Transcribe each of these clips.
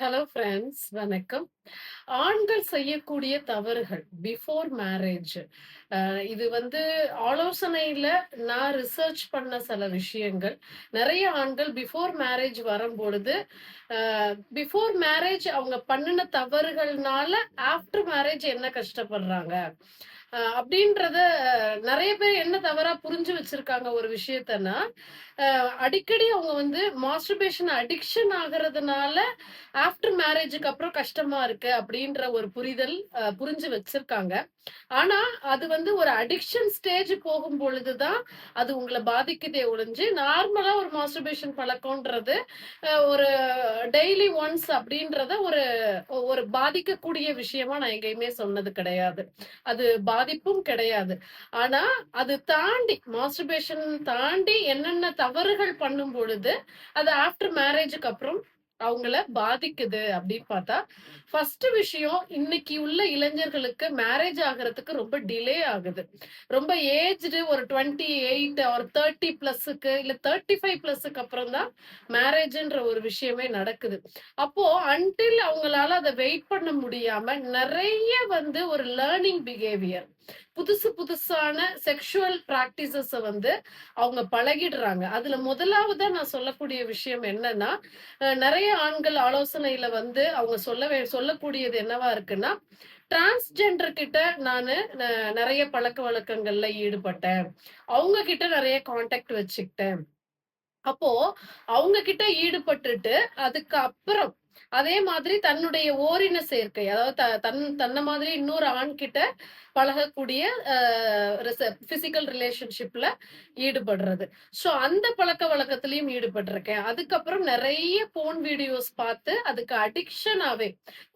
Hello friends வணக்கம். ஆண்கள் செய்யக்கூடிய தவறுகள் பிஃபோர் மேரேஜ் இது வந்து ஆலோசனையில நான் ரிசர்ச் பண்ண சில விஷயங்கள். நிறைய ஆண்கள் பிஃபோர் மேரேஜ் வரும்பொழுது பிஃபோர் மேரேஜ் அவங்க பண்ணின தவறுகள்னால ஆஃப்டர் மேரேஜ் என்ன கஷ்டப்படுறாங்க? அப்படின்றத நிறைய பேர் என்ன தவறா புரிஞ்சு வச்சிருக்காங்க ஒரு விஷயத்தனா அடிக்கடி அவங்க வந்து மாஸ்டர்பேஷன் அடிக்ஷன் ஆகுறதுனால ஆஃப்டர் மேரேஜுக்கு அப்புறம் கஷ்டமா இருக்கு அப்படின்ற ஒரு புரிதல் புரிஞ்சு வச்சிருக்காங்க. ஆனா அது வந்து ஒரு அடிக்ஷன் ஸ்டேஜ் போகும் பொழுதுதான் அது உங்களை பாதிக்குதே ஒழிஞ்சு நார்மலா ஒரு மாஸ்டர்பேஷன் பழக்கம்ன்றது ஒரு டெய்லி ஒன்ஸ் அப்படின்றத ஒரு ஒரு பாதிக்கக்கூடிய விஷயமா நான் எங்கேயுமே சொன்னது கிடையாது. அது பாதிப்பும் கிடையாது. ஆனா அது தாண்டி மாஸ்டர்பேஷன் தாண்டி என்னென்ன தவறுகள் பண்ணும் பொழுது அது ஆஃப்டர் மேரேஜுக்கு அப்புறம் அவங்கள பாதிக்குது அப்படின்னு பார்த்தா ஃபர்ஸ்ட் விஷயம் இன்னைக்கு உள்ள இளைஞர்களுக்கு மேரேஜ் ஆகிறதுக்கு ரொம்ப டிலே ஆகுது. ரொம்ப ஏஜ்டு ஒரு டுவெண்ட்டி எயிட் ஒரு தேர்ட்டி பிளஸுக்கு இல்ல தேர்ட்டி ஃபைவ் பிளஸுக்கு அப்புறம் தான் மேரேஜ்ன்ற ஒரு விஷயமே நடக்குது. அப்போ அன்டில் அவங்களால அதை வெயிட் பண்ண முடியாம நிறைய வந்து ஒரு லேர்னிங் பிஹேவியர் புதுசு புதுசான செக்ஷுவல் பிராக்டிசஸ வந்து அவங்க பழகிடுறாங்க. அதுல முதலாவதா நான் சொல்லக்கூடிய விஷயம் என்னன்னா அஹ் நிறைய ஆண்கள் ஆலோசனையில வந்து அவங்க சொல்ல வே- சொல்லக்கூடியது என்னவா இருக்குன்னா டிரான்ஸ்ஜெண்டர் கிட்ட நான் நிறைய பழக்க வழக்கங்கள்ல ஈடுபட்டேன். அவங்க கிட்ட நிறைய காண்டாக்ட் வச்சுக்கிட்டேன். அப்போ அவங்க கிட்ட ஈடுபட்டுட்டு அதுக்கு அப்புறம் அதே மாதிரி தன்னுடைய ஓரின சேர்க்கை அதாவது தன் தன்னை மாதிரி இன்னொரு ஆண் கிட்ட பழகக்கூடிய பிசிக்கல் ரிலேஷன்ஷிப்ல ஈடுபடுறது. ஸோ அந்த பழக்க வழக்கத்திலையும் ஈடுபட்டிருக்கேன். அதுக்கப்புறம் நிறைய போன் வீடியோஸ் பார்த்து அதுக்கு அடிக்ஷனாவே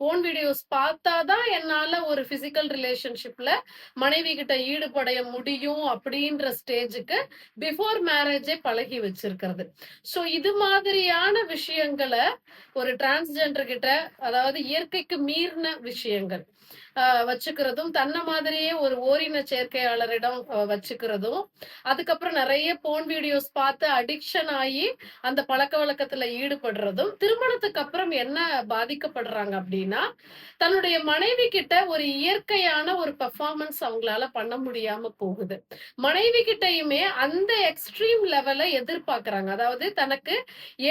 போன் வீடியோஸ் பார்த்தாதான் என்னால ஒரு பிசிக்கல் ரிலேஷன்ஷிப்ல மனைவி கிட்ட ஈடுபடைய முடியும் அப்படின்ற ஸ்டேஜுக்கு பிஃபோர் மேரேஜே பழகி வச்சிருக்கிறது. ஸோ இது மாதிரியான விஷயங்களை ஒரு டிரான்ஸ்ஜெண்டர் கிட்ட அதாவது இயற்கைக்கு மீறின விஷயங்கள் வச்சுக்கிறதும் தன்னை மாதிரியே ஒரு ஓரின சேர்க்கையாளரிடம் வச்சுக்கிறதும் அதுக்கப்புறம் நிறைய போன் வீடியோஸ் பார்த்து அடிக்ஷன் ஆகி அந்த பழக்க வழக்கத்துல ஈடுபடுறதும் திருமணத்துக்கு அப்புறம் என்ன பாதிக்கப்படுறாங்க அப்படின்னா தன்னுடைய மனைவி கிட்ட ஒரு இயற்கையான ஒரு பெர்ஃபார்மன்ஸ் அவங்களால பண்ண முடியாம போகுது. மனைவி கிட்டையுமே அந்த எக்ஸ்ட்ரீம் லெவலை எதிர்பார்க்கறாங்க. அதாவது தனக்கு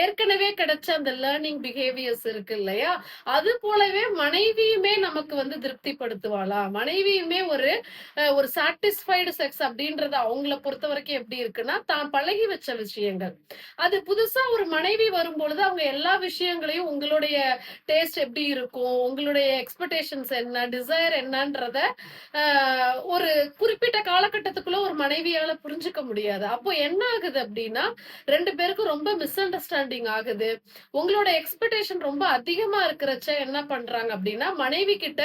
ஏற்கனவே கிடைச்ச அந்த லேர்னிங் பிஹேவியர்ஸ் இருக்கு இல்லையா? அது போலவே மனைவியுமே நமக்கு வந்து திருப்திப்படுத்துவாளா? மனைவியுமே ஒரு ஒரு சாட்டிஸ்ஃபைடு செக்ஸ் அப்படின்றது அவங்கள பொறுத்த வரைக்கும் எப்படி இருக்குன்னா தான் பழகி வச்ச விஷயங்கள். அது புதுசா ஒரு மனைவி வரும்பொழுது அவங்க எல்லா விஷயங்களையும் உங்களுடைய டேஸ்ட் எப்படி இருக்கும் உங்களுடைய எக்ஸ்பெக்டேஷன்ஸ் என்ன டிசைர் என்னன்றத ஆஹ், ஒரு குறிப்பிட்ட காலகட்டத்துக்குள்ள ஒரு மனைவியால புரிஞ்சுக்க முடியாது. அப்போ என்ன ஆகுது அப்படின்னா ரெண்டு பேருக்கும் ரொம்ப மிஸ் அண்டர்ஸ்டாண்டிங் ஆகுது. உங்களோட எக்ஸ்பெக்டேஷன் ரொம்ப ரொம்ப அதிகமா இருக்கிறச்ச என்ன பண்றாங்க அப்படின்னா மனைவி கிட்ட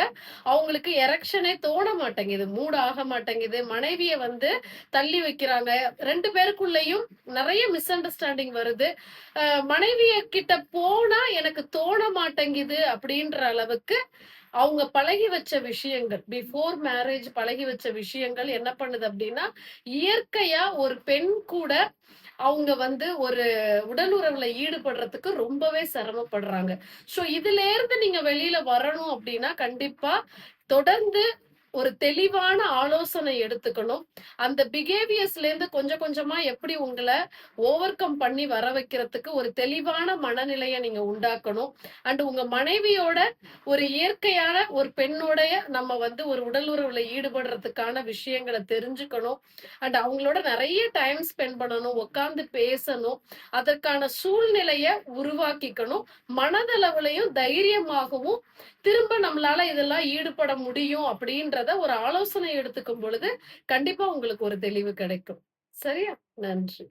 அவங்களுக்கு எரெக்ஷனே தோண மாட்டேங்குது மூட் ஆக மாட்டேங்குது. மனைவிய வந்து தள்ளி வைக்கிறாங்க. ரெண்டு பேருக்குள்ளேயும் நிறைய மிஸ் அண்டர்ஸ்டாண்டிங் வருது மனைவிய கிட்ட போனா எனக்கு தோண மாட்டேங்குது அப்படின்ற அளவுக்கு அவங்க பழகி வச்ச விஷயங்கள் பிஃபோர் மேரேஜ் பழகி வச்ச விஷயங்கள் என்ன பண்ணுது அப்படின்னா இயற்கையா ஒரு பெண் கூட அவங்க வந்து ஒரு உடல் உறவுல ஈடுபடுறதுக்கு ரொம்பவே சிரமப்படுறாங்க. ஸோ இதுல இருந்து நீங்க வெளியில வரணும் அப்படின்னா கண்டிப்பா தொடர்ந்து ஒரு தெளிவான ஆலோசனை எடுத்துக்கணும். அந்த பிஹேவியர்ஸ்ல இருந்து கொஞ்சம் கொஞ்சமா எப்படி உங்களை ஓவர் கம் பண்ணி வர வைக்கிறதுக்கு ஒரு தெளிவான மனநிலையை நீங்க உண்டாக்கணும். அண்ட் உங்க மனைவியோட ஒரு இயற்கையான ஒரு பெண்ணுடைய நம்ம வந்து ஒரு உடல் உறவுல ஈடுபடுறதுக்கான விஷயங்களை தெரிஞ்சுக்கணும். அண்ட் அவங்களோட நிறைய டைம் ஸ்பெண்ட் பண்ணணும் உட்கார்ந்து பேசணும். அதற்கான சூழ்நிலைய உருவாக்கிக்கணும். மனதளவுலையும் தைரியமாகவும் திரும்ப நம்மளால இதெல்லாம் ஈடுபட முடியும் அப்படின்றத ஒரு ஆலோசனை எடுத்துக்கும் பொழுது கண்டிப்பா உங்களுக்கு ஒரு தெளிவு கிடைக்கும். சரியா? நன்றி.